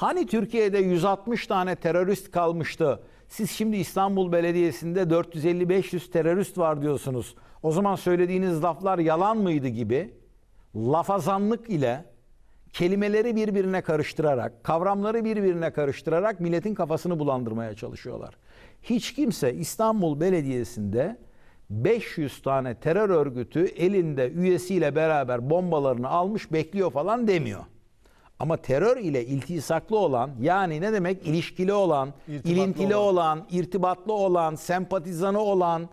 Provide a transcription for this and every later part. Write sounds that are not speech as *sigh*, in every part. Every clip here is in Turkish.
Hani Türkiye'de 160 tane terörist kalmıştı. Siz şimdi İstanbul Belediyesi'nde 450-500 terörist var diyorsunuz. O zaman söylediğiniz laflar yalan mıydı gibi lafazanlık ile kelimeleri birbirine karıştırarak, kavramları birbirine karıştırarak milletin kafasını bulandırmaya çalışıyorlar. Hiç kimse İstanbul Belediyesi'nde 500 tane terör örgütü elinde üyesiyle beraber bombalarını almış bekliyor falan demiyor. Ama terör ile iltisaklı olan yani ne demek ilişkili olan, İrtibatlı ilintili olan. olan, irtibatlı olan, sempatizanı olan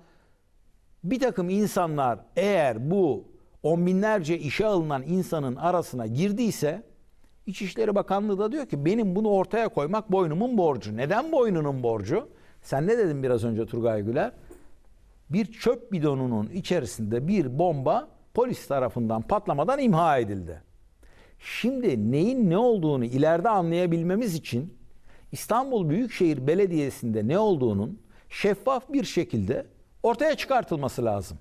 bir takım insanlar eğer bu on binlerce işe alınan insanın arasına girdiyse İçişleri Bakanlığı da diyor ki benim bunu ortaya koymak boynumun borcu. Neden boynunun borcu? Sen ne dedin biraz önce Turgay Güler? Bir çöp bidonunun içerisinde bir bomba polis tarafından patlamadan imha edildi. Şimdi neyin ne olduğunu ileride anlayabilmemiz için İstanbul Büyükşehir Belediyesi'nde ne olduğunun şeffaf bir şekilde ortaya çıkartılması lazım.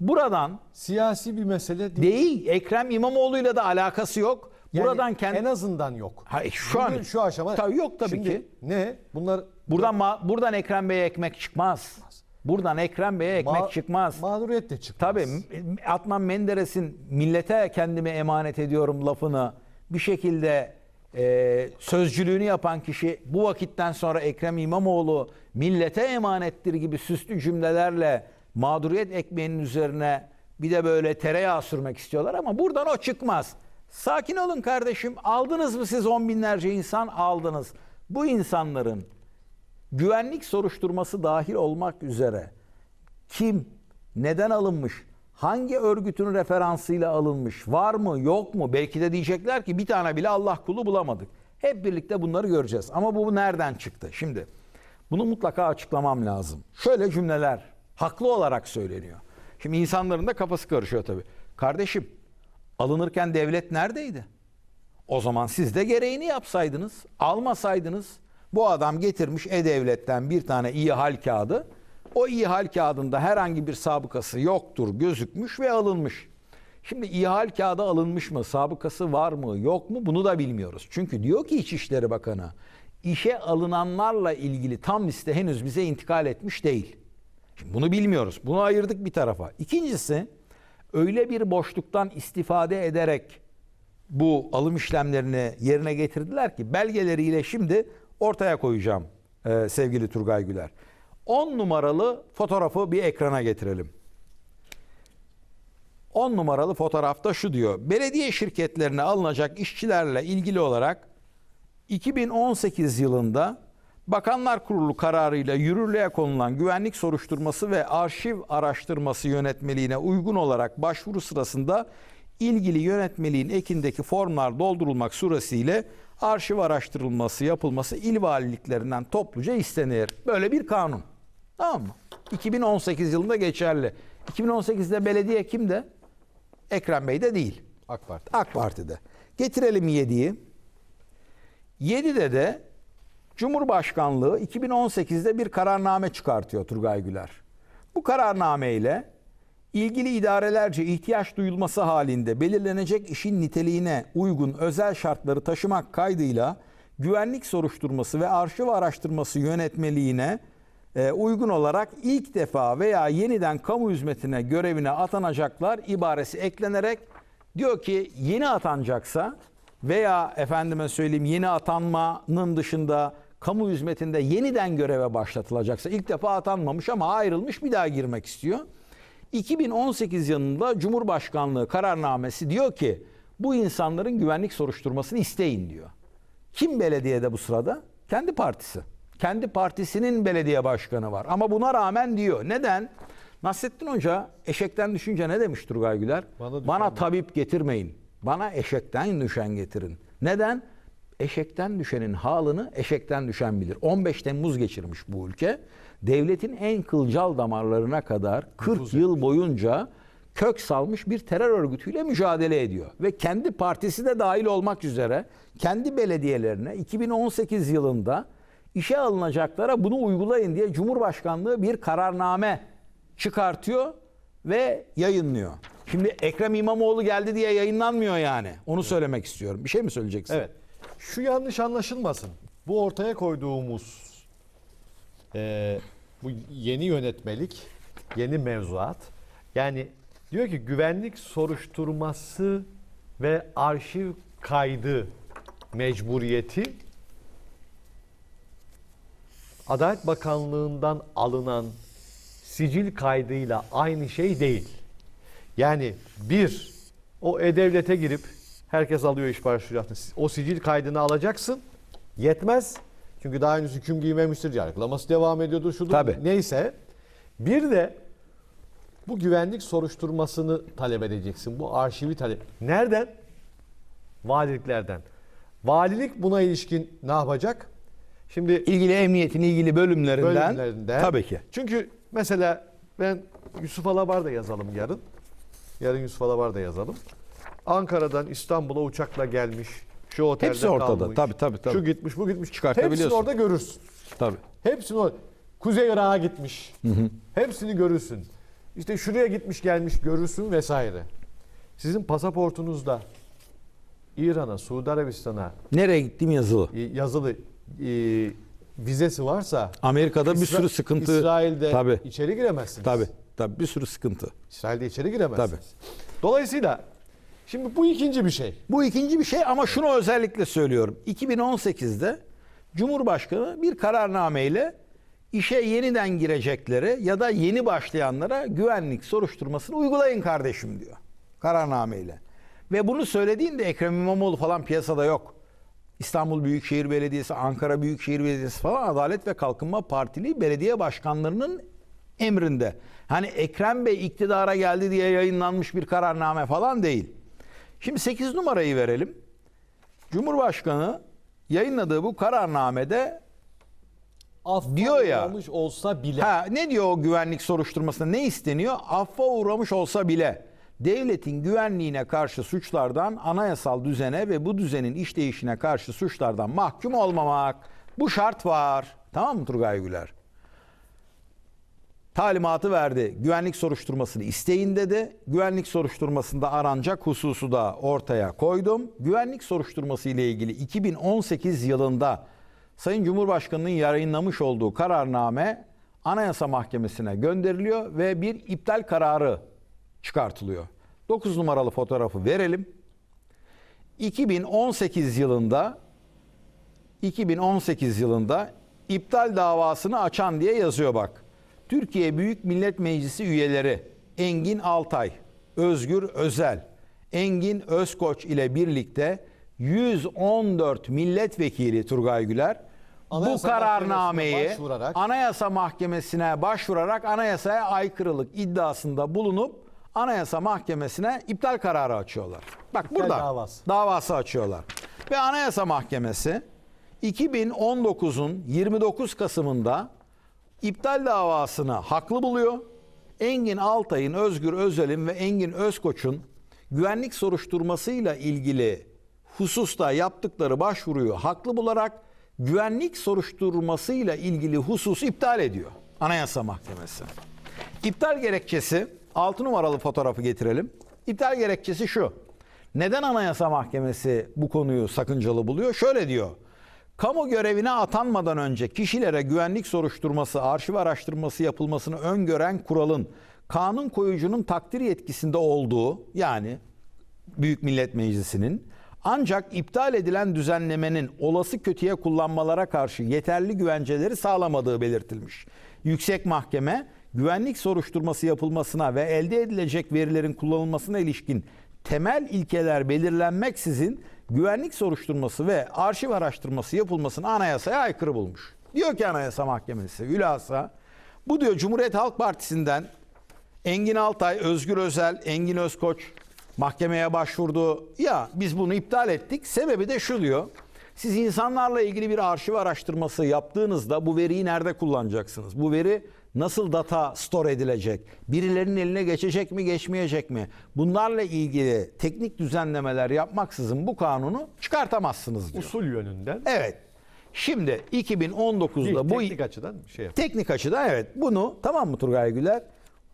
Buradan Siyasi bir mesele değil. değil Ekrem İmamoğlu'yla da alakası yok. Yani Buradan kendi en azından yok. Hayır, şu an- Bugün şu aşama Tabii yok tabii Şimdi ki. Ne? Bunlar buradan ma- buradan Ekrem Bey'e ekmek çıkmaz. Buradan Ekrem Bey'e ekmek ma- çıkmaz. Mağduriyet de çıkmaz. Tabii Adnan Menderes'in millete kendimi emanet ediyorum lafını bir şekilde e, sözcülüğünü yapan kişi bu vakitten sonra Ekrem İmamoğlu millete emanettir gibi süslü cümlelerle mağduriyet ekmeğinin üzerine bir de böyle tereyağı sürmek istiyorlar ama buradan o çıkmaz. Sakin olun kardeşim. Aldınız mı siz on binlerce insan? Aldınız. Bu insanların güvenlik soruşturması dahil olmak üzere kim, neden alınmış, hangi örgütün referansıyla alınmış, var mı, yok mu? Belki de diyecekler ki bir tane bile Allah kulu bulamadık. Hep birlikte bunları göreceğiz. Ama bu nereden çıktı? Şimdi bunu mutlaka açıklamam lazım. Şöyle cümleler haklı olarak söyleniyor. Şimdi insanların da kafası karışıyor tabii. Kardeşim alınırken devlet neredeydi? O zaman siz de gereğini yapsaydınız, almasaydınız. Bu adam getirmiş E-Devlet'ten bir tane iyi hal kağıdı. O iyi hal kağıdında herhangi bir sabıkası yoktur gözükmüş ve alınmış. Şimdi iyi hal kağıdı alınmış mı, sabıkası var mı, yok mu bunu da bilmiyoruz. Çünkü diyor ki İçişleri Bakanı, işe alınanlarla ilgili tam liste henüz bize intikal etmiş değil. Şimdi bunu bilmiyoruz. Bunu ayırdık bir tarafa. İkincisi öyle bir boşluktan istifade ederek bu alım işlemlerini yerine getirdiler ki belgeleriyle şimdi ortaya koyacağım e, sevgili Turgay Güler. 10 numaralı fotoğrafı bir ekrana getirelim. 10 numaralı fotoğrafta şu diyor. Belediye şirketlerine alınacak işçilerle ilgili olarak 2018 yılında Bakanlar Kurulu kararıyla yürürlüğe konulan güvenlik soruşturması ve arşiv araştırması yönetmeliğine uygun olarak başvuru sırasında ilgili yönetmeliğin ekindeki formlar doldurulmak suretiyle arşiv araştırılması yapılması il valiliklerinden topluca istenir. Böyle bir kanun. Tamam mı? 2018 yılında geçerli. 2018'de belediye kimde? Ekrem Bey de değil. AK Parti. AK Parti'de. Getirelim 7'yi. 7'de de Cumhurbaşkanlığı 2018'de bir kararname çıkartıyor Turgay Güler. Bu kararname ile ilgili idarelerce ihtiyaç duyulması halinde belirlenecek işin niteliğine uygun özel şartları taşımak kaydıyla güvenlik soruşturması ve arşiv araştırması yönetmeliğine e, uygun olarak ilk defa veya yeniden kamu hizmetine görevine atanacaklar ibaresi eklenerek diyor ki yeni atanacaksa veya efendime söyleyeyim yeni atanmanın dışında kamu hizmetinde yeniden göreve başlatılacaksa ilk defa atanmamış ama ayrılmış bir daha girmek istiyor. 2018 yılında Cumhurbaşkanlığı kararnamesi diyor ki bu insanların güvenlik soruşturmasını isteyin diyor. Kim belediyede bu sırada? Kendi partisi. Kendi partisinin belediye başkanı var. Ama buna rağmen diyor. Neden? Nasrettin Hoca eşekten düşünce ne demiş Turgay Güler? Bana Bana, tabip getirmeyin. Bana eşekten düşen getirin. Neden? Eşekten düşenin halını eşekten düşen bilir. 15 Temmuz geçirmiş bu ülke. Devletin en kılcal damarlarına kadar 40 yıl boyunca kök salmış bir terör örgütüyle mücadele ediyor. Ve kendi partisi de dahil olmak üzere kendi belediyelerine 2018 yılında işe alınacaklara bunu uygulayın diye Cumhurbaşkanlığı bir kararname çıkartıyor ve yayınlıyor. Şimdi Ekrem İmamoğlu geldi diye yayınlanmıyor yani. Onu söylemek istiyorum. Bir şey mi söyleyeceksin? Evet. Şu yanlış anlaşılmasın. Bu ortaya koyduğumuz e, bu yeni yönetmelik, yeni mevzuat. Yani diyor ki güvenlik soruşturması ve arşiv kaydı mecburiyeti Adalet Bakanlığı'ndan alınan sicil kaydıyla aynı şey değil. Yani bir, o E-Devlet'e girip herkes alıyor iş başvuru O sicil kaydını alacaksın. Yetmez. Çünkü daha henüz hüküm giymemiştir. Yargılaması devam ediyordur. Şudur. Tabii. Neyse. Bir de bu güvenlik soruşturmasını talep edeceksin. Bu arşivi talep. Nereden? Valiliklerden. Valilik buna ilişkin ne yapacak? Şimdi İlgili emniyetin ilgili bölümlerinden, bölümlerinden. tabii ki. Çünkü mesela ben Yusuf Alabar da yazalım yarın. Yarın Yusuf Alabar da yazalım. Ankara'dan İstanbul'a uçakla gelmiş. Şu otelde Hepsi ortada. kalmış. Tabii, tabii, tabii. Şu gitmiş, bu gitmiş. Çıkartabiliyorsun. Hepsini orada görürsün. Tabii. Hepsini orada. Kuzey Irak'a gitmiş. Hepsini görürsün. İşte şuraya gitmiş gelmiş görürsün vesaire. Sizin pasaportunuzda İran'a, Suudi Arabistan'a Nereye gittiğim yazılı. yazılı e, vizesi varsa Amerika'da bir İsra- sürü sıkıntı. İsrail'de Tabii. içeri giremezsiniz. Tabii. Tabii bir sürü sıkıntı. İsrail'de içeri giremezsiniz. Dolayısıyla şimdi bu ikinci bir şey. Bu ikinci bir şey ama şunu özellikle söylüyorum. 2018'de Cumhurbaşkanı bir kararnameyle işe yeniden girecekleri ya da yeni başlayanlara güvenlik soruşturmasını uygulayın kardeşim diyor. Kararnameyle. Ve bunu söylediğinde Ekrem İmamoğlu falan piyasada yok. İstanbul Büyükşehir Belediyesi, Ankara Büyükşehir Belediyesi falan Adalet ve Kalkınma Partili belediye başkanlarının emrinde. Hani Ekrem Bey iktidara geldi diye yayınlanmış bir kararname falan değil. Şimdi 8 numarayı verelim. Cumhurbaşkanı yayınladığı bu kararnamede Affa Diyor ya. uğramış olsa bile. ha, ne diyor o güvenlik soruşturmasında ne isteniyor? Affa uğramış olsa bile devletin güvenliğine karşı suçlardan anayasal düzene ve bu düzenin işleyişine karşı suçlardan mahkum olmamak. Bu şart var. Tamam mı Turgay Güler? Talimatı verdi. Güvenlik soruşturmasını isteyin dedi. Güvenlik soruşturmasında aranacak hususu da ortaya koydum. Güvenlik soruşturması ile ilgili 2018 yılında Sayın Cumhurbaşkanı'nın yayınlamış olduğu kararname Anayasa Mahkemesi'ne gönderiliyor ve bir iptal kararı çıkartılıyor. 9 numaralı fotoğrafı verelim. 2018 yılında 2018 yılında iptal davasını açan diye yazıyor bak. Türkiye Büyük Millet Meclisi üyeleri Engin Altay, Özgür Özel, Engin Özkoç ile birlikte 114 milletvekili Turgay Güler bu Anayasa kararnameyi Mahkemesi'ne başvurarak- Anayasa Mahkemesi'ne başvurarak anayasaya aykırılık iddiasında bulunup Anayasa Mahkemesi'ne iptal kararı açıyorlar. Bak İptal burada davası. davası açıyorlar. Ve Anayasa Mahkemesi 2019'un 29 Kasım'ında iptal davasını haklı buluyor. Engin Altay'ın, Özgür Özel'in ve Engin Özkoç'un güvenlik soruşturmasıyla ilgili hususta yaptıkları başvuruyu haklı bularak güvenlik soruşturmasıyla ilgili hususu iptal ediyor Anayasa Mahkemesi. İptal gerekçesi 6 numaralı fotoğrafı getirelim. İptal gerekçesi şu. Neden Anayasa Mahkemesi bu konuyu sakıncalı buluyor? Şöyle diyor. Kamu görevine atanmadan önce kişilere güvenlik soruşturması, arşiv araştırması yapılmasını öngören kuralın kanun koyucunun takdir yetkisinde olduğu yani Büyük Millet Meclisi'nin ancak iptal edilen düzenlemenin olası kötüye kullanmalara karşı yeterli güvenceleri sağlamadığı belirtilmiş. Yüksek Mahkeme güvenlik soruşturması yapılmasına ve elde edilecek verilerin kullanılmasına ilişkin temel ilkeler belirlenmeksizin güvenlik soruşturması ve arşiv araştırması yapılmasını anayasaya aykırı bulmuş. Diyor ki Anayasa Mahkemesi hülasa bu diyor Cumhuriyet Halk Partisi'nden Engin Altay, Özgür Özel, Engin Özkoç mahkemeye başvurdu. Ya biz bunu iptal ettik. Sebebi de şu diyor. Siz insanlarla ilgili bir arşiv araştırması yaptığınızda bu veriyi nerede kullanacaksınız? Bu veri nasıl data store edilecek? Birilerinin eline geçecek mi, geçmeyecek mi? Bunlarla ilgili teknik düzenlemeler yapmaksızın bu kanunu çıkartamazsınız diyor. Usul yönünden. Evet. Şimdi 2019'da Değil, bu teknik açıdan şey yap. Teknik açıdan evet. Bunu tamam mı Turgay Güler?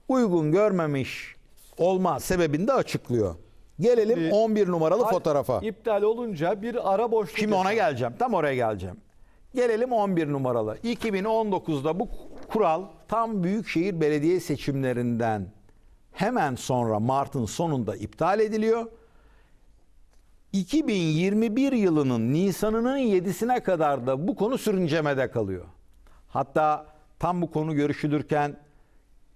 Uygun görmemiş olma sebebini de açıklıyor. Gelelim Bir- 11 numaralı fotoğrafa. İptal olunca bir ara boşluk. Şimdi ona geleceğim. Tam oraya geleceğim. Gelelim 11 numaralı. 2019'da bu kural tam Büyükşehir Belediye seçimlerinden hemen sonra Mart'ın sonunda iptal ediliyor. 2021 yılının Nisan'ının 7'sine kadar da bu konu sürüncemede kalıyor. Hatta tam bu konu görüşülürken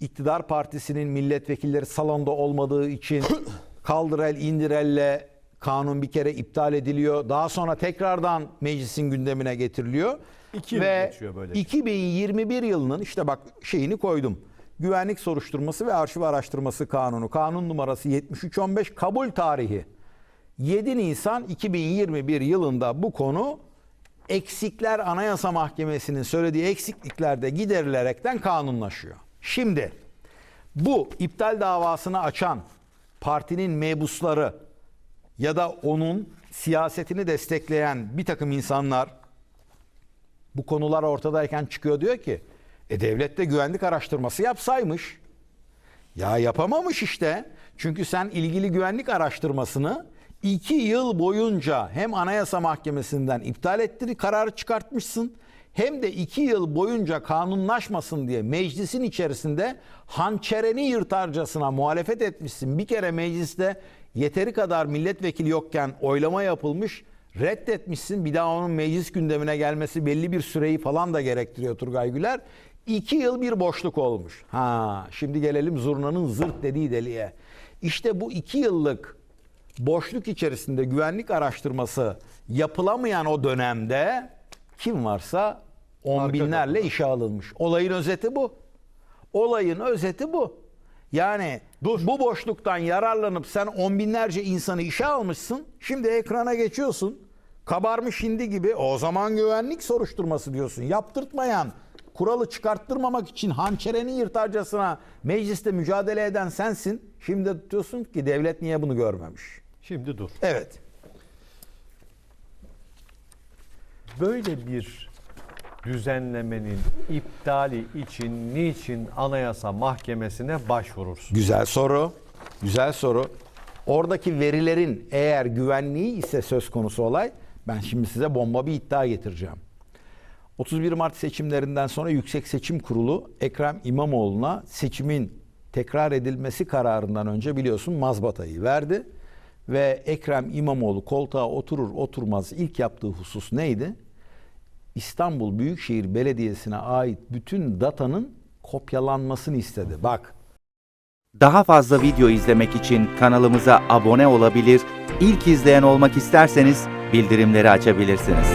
iktidar partisinin milletvekilleri salonda olmadığı için *coughs* kaldırel indirelle kanun bir kere iptal ediliyor. Daha sonra tekrardan meclisin gündemine getiriliyor. İki yıl Ve geçiyor böylece. 2021 yılının işte bak şeyini koydum. Güvenlik soruşturması ve arşiv araştırması kanunu. Kanun numarası 7315 kabul tarihi. 7 Nisan 2021 yılında bu konu eksikler Anayasa Mahkemesi'nin söylediği eksiklikler de giderilerekten kanunlaşıyor. Şimdi bu iptal davasını açan partinin mebusları ya da onun siyasetini destekleyen bir takım insanlar bu konular ortadayken çıkıyor diyor ki e devlet de güvenlik araştırması yapsaymış. Ya yapamamış işte. Çünkü sen ilgili güvenlik araştırmasını iki yıl boyunca hem Anayasa Mahkemesi'nden iptal ettir kararı çıkartmışsın hem de iki yıl boyunca kanunlaşmasın diye meclisin içerisinde hançereni yırtarcasına muhalefet etmişsin. Bir kere mecliste yeteri kadar milletvekili yokken oylama yapılmış reddetmişsin. Bir daha onun meclis gündemine gelmesi belli bir süreyi falan da gerektiriyor Turgay Güler. İki yıl bir boşluk olmuş. Ha, şimdi gelelim zurnanın zırt dediği deliğe. İşte bu iki yıllık boşluk içerisinde güvenlik araştırması yapılamayan o dönemde kim varsa on Arka binlerle kapıda. işe alınmış. Olayın özeti bu. Olayın özeti bu. Yani bu boşluktan yararlanıp sen on binlerce insanı işe almışsın. Şimdi ekrana geçiyorsun. Kabarmış hindi gibi o zaman güvenlik soruşturması diyorsun. Yaptırtmayan, kuralı çıkarttırmamak için hançereni yırtarcasına mecliste mücadele eden sensin. Şimdi diyorsun ki devlet niye bunu görmemiş? Şimdi dur. Evet. Böyle bir düzenlemenin iptali için niçin Anayasa Mahkemesi'ne başvurursun? Güzel soru. Güzel soru. Oradaki verilerin eğer güvenliği ise söz konusu olay ben şimdi size bomba bir iddia getireceğim. 31 Mart seçimlerinden sonra Yüksek Seçim Kurulu Ekrem İmamoğlu'na seçimin tekrar edilmesi kararından önce biliyorsun mazbatayı verdi. Ve Ekrem İmamoğlu koltuğa oturur oturmaz ilk yaptığı husus neydi? İstanbul Büyükşehir Belediyesi'ne ait bütün datanın kopyalanmasını istedi. Bak Daha fazla video izlemek için kanalımıza abone olabilir, ilk izleyen olmak isterseniz bildirimleri açabilirsiniz.